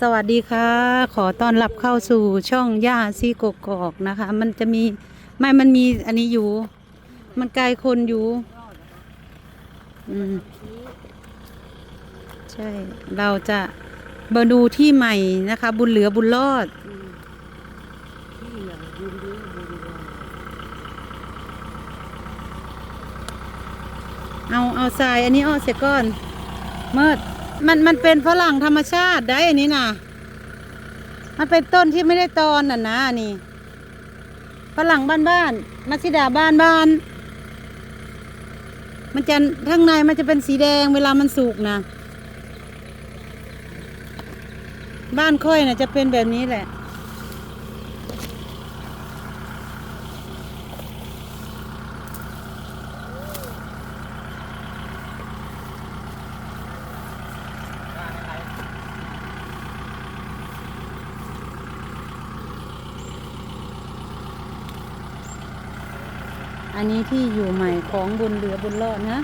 สวัสดีค่ะ ขอต้อนรับเข้าสู่ช่องย่าซีกกอกนะคะ มันจะมีไม่มันมีอันนี้อยู่ มันไกลคนอยู่ อืม ใช่ เราจะมาดูที่ใหม่นะคะ บุญเหลือบุญรอด เอาเอาทรายอันนี้อ้อเสียก่อน เมิด มันมันเป็นฝรั่งธรรมชาติได้อันนี้นะมันเป็นต้นที่ไม่ได้ตอนน่ะนะนี่ฝรั่งบ้านบ้านๆมัสิดาบ้านบ้าน มันจะข้างในมันจะเป็นสีแดงเวลามันสุกนะ บ้านค่อยน่ะจะเป็นแบบนี้แหละ อันนี้ที่อยู่ใหม่ของบุญเหลือบุญรอดนะ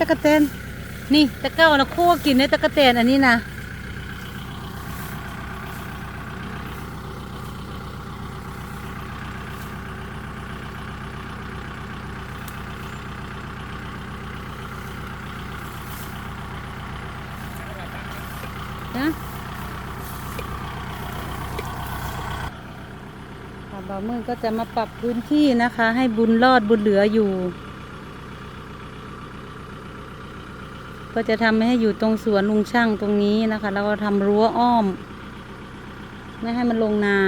ตะกะเตนนี่ตะเก้านะคั่วกินในตะกะเตนอันนี้นะนะบ่าวมือก็จะมาปรับพื้นที่นะคะ ให้บุญรอดบุญเหลืออยู่ ก็จะทำให้อยู่ตรงสวนลุงช่างตรงนี้นะคะ แล้วก็ทำรั้วอ้อม ไม่ให้มันลงนา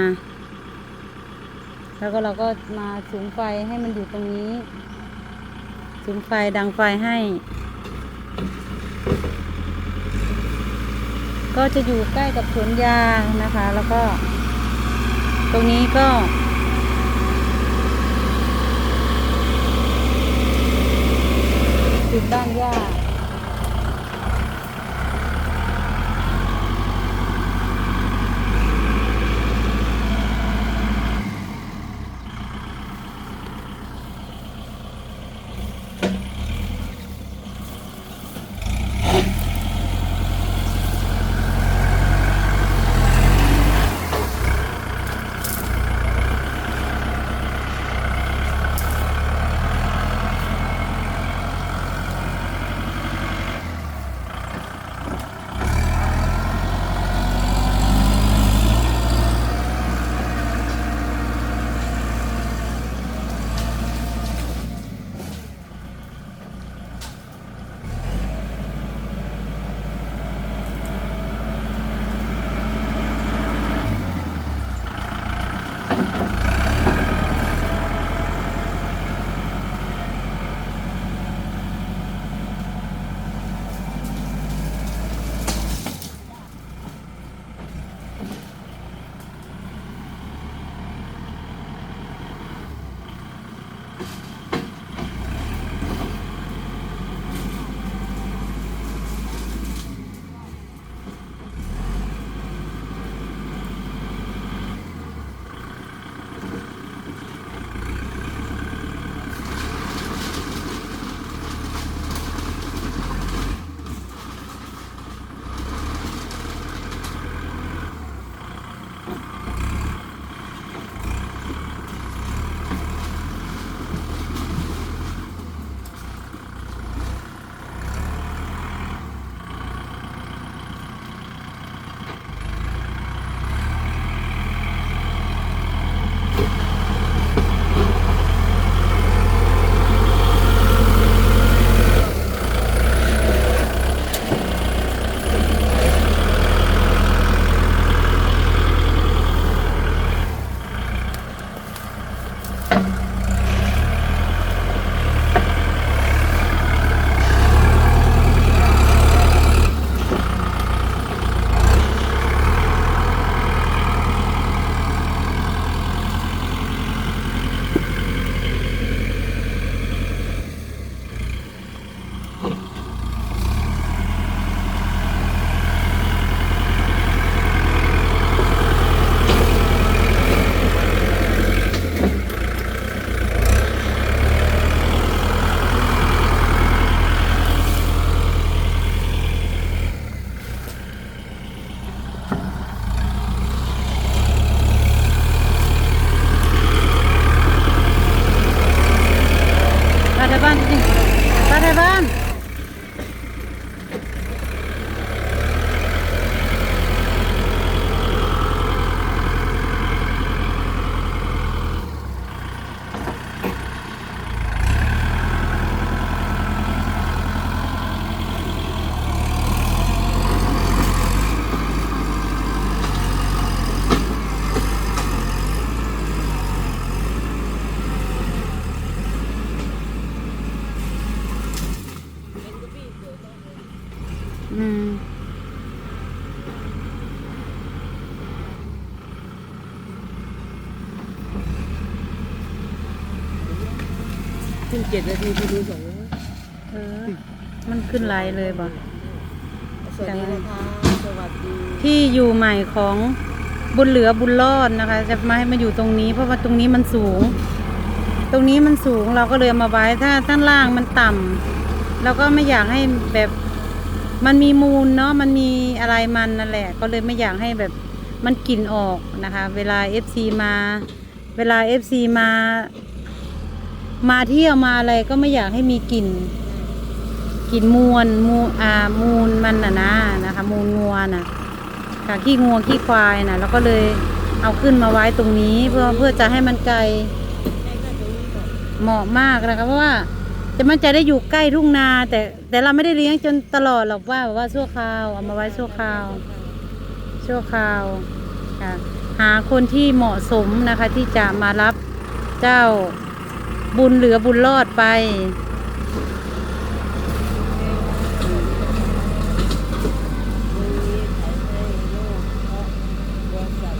แล้วก็เราก็มาสูงไฟให้มันอยู่ตรงนี้ สูงไฟดังไฟให้ ก็จะอยู่ใกล้กับสวนยางนะคะ แล้วก็ ตรงนี้ก็ติดบ้านย่า เจ็ดนาทีไปดูสองร้อยเออ มันขึ้นไลน์เลยบ่สวัสดีนะคะสวัสดีที่อยู่ใหม่ของบุญเหลือบุญรอดนะคะ จะมาให้มาอยู่ตรงนี้ เพราะว่าตรงนี้มันสูง ตรงนี้มันสูงเราก็เลยเอามาไว้ถ้าด้านล่างมันต่ำเราก็ไม่อยากให้แบบมันมีมูลเนาะมันมีอะไรมันนั่นแหละ ก็เลยไม่อยากให้แบบมันกลิ่นออกนะคะ เวลา FC มา เวลา FC มา มาเที่ยวมาอะไรก็ไม่อยากให้มีกลิ่นกลิ่นมวลมูอ่ามูลมันน่ะนะนะคะ มูลงัวน่ะค่ะขี้งัวขี้ควายน่ะแล้วก็เลยเอาขึ้นมาไว้ตรงนี้เพื่อเพื่อจะให้มันไกลเหมาะมากนะคะเพราะว่าจะมันจะได้อยู่ใกล้ทุ่งนา แต่แต่เราไม่ได้เลี้ยงจนตลอดหรอกว่าแบบว่าชั่วคราวเอามาไว้ชั่วคราวชั่วคราวค่ะหาคนที่เหมาะสมนะคะที่จะมารับเจ้า บุญเหลือบุญรอดไปวันนี้ขายให้โลกเพราะบริษัท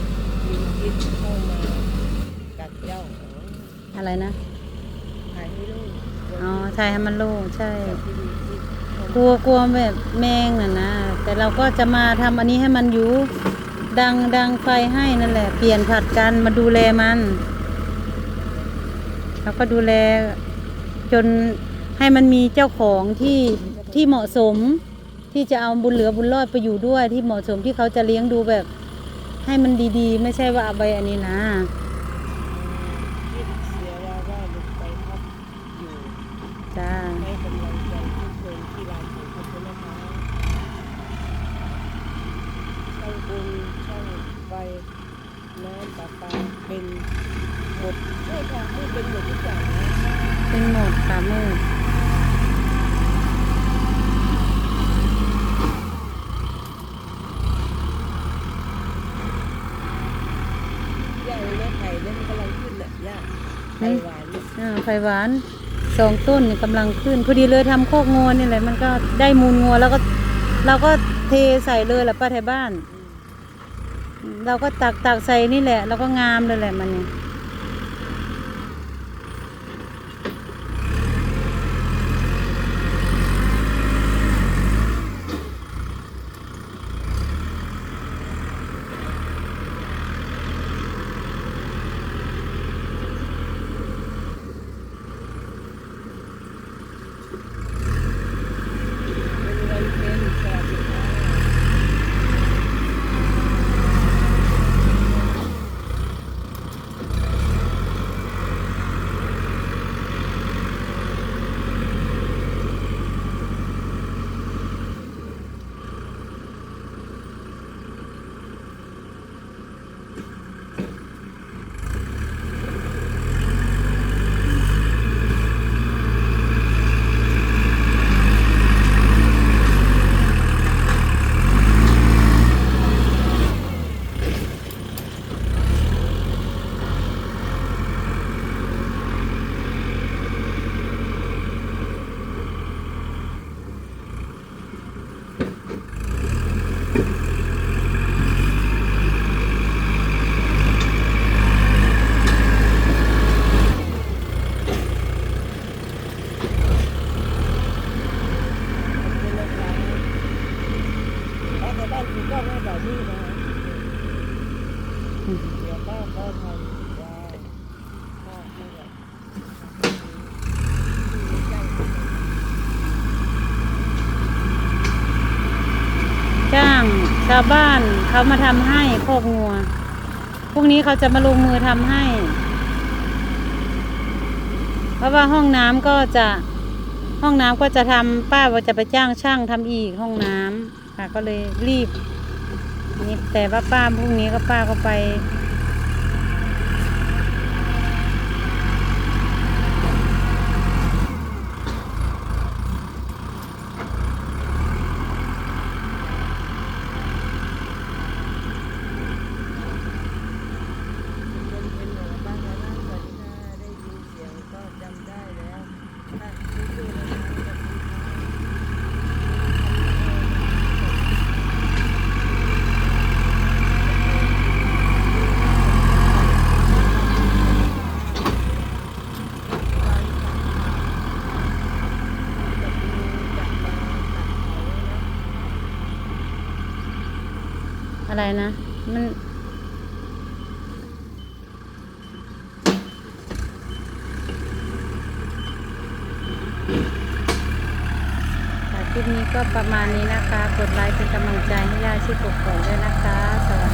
มีคิดเข้ามากัดเจ้าของอะไรนะขายให้โลกอ๋อใช่ให้มันโล่งใช่ที่มีคิดเข้ามากลัวกลัวแบบแมงน่ะนะ แต่เราก็จะมาทำอันนี้ให้มันอยู่ ดังดังไฟให้นั่นแหละ เปลี่ยนผัดกันมาดูแลมัน แล้วก็ดูแลจนให้มันมีเจ้าของที่ที่เหมาะสมที่จะเอาบุญเหลือบุญรอดไปอยู่ด้วยที่เหมาะสมที่เขาจะเลี้ยงดูแบบ ให้มันดีๆ ไม่ใช่ว่าเอาไปอันนี้นะคิดเสียว่าว่าลุกไปพักอยู่จ้าให้กำลังใจทุกคนที่ร้านของขอบคุณนะคะช่างบุญช่างไฟ น้ำประปาเป็นหมดใช่ค่ะไม่เป็นหมดทุกอย่างนะเป็นหมดค่ะมืดย่างเนื้อไข่เนี่ยมันกำลังขึ้นน่ะย่าไข่หวานเนี่ยอ่าไฟหวานสองต้นนี่กำลังขึ้นพอดีเลยทำโคอกงัวนี่แหละมันก็ได้มูลงัวแล้วก็เราก็เทใส่เลยแหละป้าไทยบ้าน เราก็ตักตักใส่นี่แหละแล้วก็งามเลยแหละมันนี่เป็นวันเพ็ญสวัสดีค่ะ ขอ บคุณนะคะป้านคุณก็ไม่แบบนี้นะเดี๋ยวป้าก็ทำได้ป้าไม่แบบจ้าง จ้างชาวบ้านเขามาทำให้โคอกงัวพรุ่งนี้เขาจะมาลงมือทำให้ เพราะว่าห้องน้ำก็จะห้องน้ำก็จะทำป้าว่าจะไปจ้างช่างทำอีกห้องน้ำค่ะก็เลยรีบนี่แต่ว่าป้าพรุ่งนี้ก็ป้าก็ไป อะไรนะ มันคลิปนี้ก็ประมาณนี้นะคะ กดไลค์เป็นกำลังใจให้ย่าชิดกบกด้วยนะคะ สวัสดี